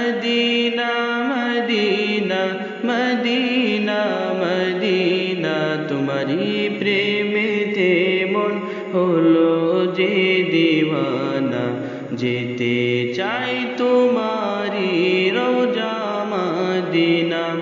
Medina Medina Medina Medina. তোমারি প্রেমেতে মন হলো যে দিওয়ানা। যেতে চাই তোমারি রোজা মদিনা।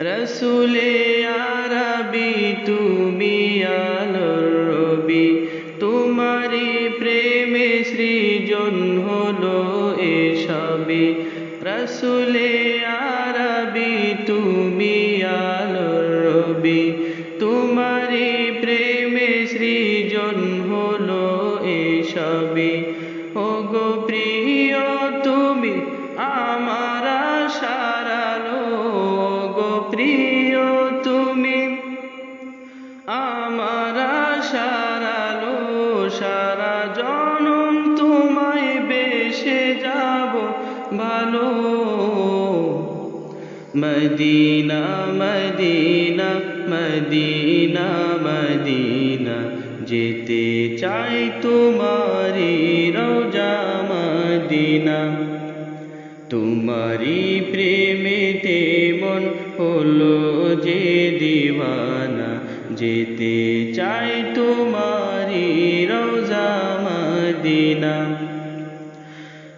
রসুলে আরবি, তুমি আলোর রবি। তোমারি প্রেমে সৃজন হলো রসুলে আরবি, তুমি আলোর রবি। তোমারি প্রেমে সৃজন হলো এসবে ও গো প্রিয়, তুমি আমার সারালো গো প্রিয়, তুমি আমার সারালো সারা ভালো মদিনা মদিনা মদিনা মদিনা যেতে চাই তোমারি রোজা মদিনা তোমারি প্রেমেতে মন হলো যে দিওয়ানা যেতে চাই তোমারি রোজা মদিনা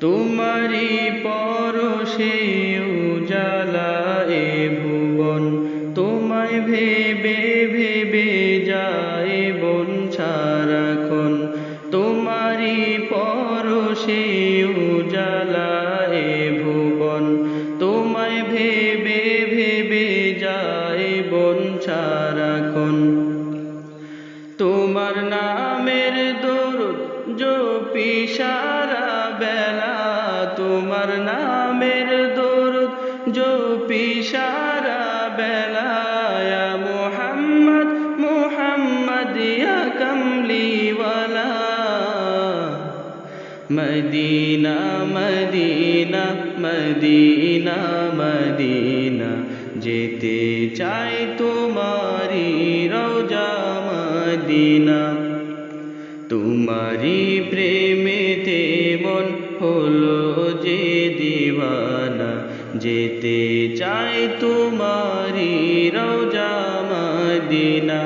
তোমারি পরশে উজালা এ ভুবন, তোমায় ভেবে ভেবে যায় বন সারাক্ষণ তোমারি পরশে উজালা এ ভুবন, তোমায় ভেবে ভেবে যায় বন সারাক্ষণ তোমার নামের দরুদ জপি সারা जो पिशारा बलाया, मोहम्मद मोहम्मद या कमली वाला। मदीना मदीना मदीना मदीना चाय तुम्हारी रोजा मदीना। तुम्हारी प्रेम ते मन होलो जे दीवाना। যেতে চাই তোমারি রোজা Medina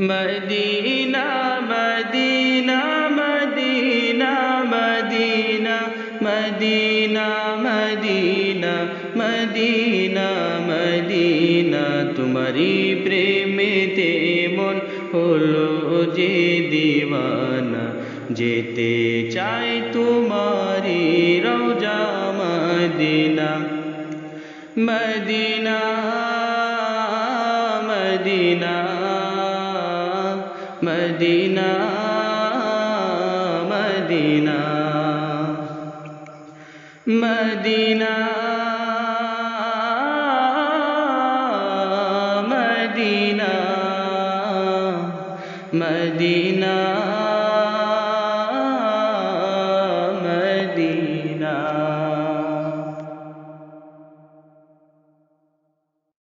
Medina Medina Medina Medina Medina Medina Medina Medina তোমারি প্রেমেতে মন হলো যে দিওয়ানা যেতে চাই তোমারি Medina Medina Medina Medina Medina Medina Medina Medina.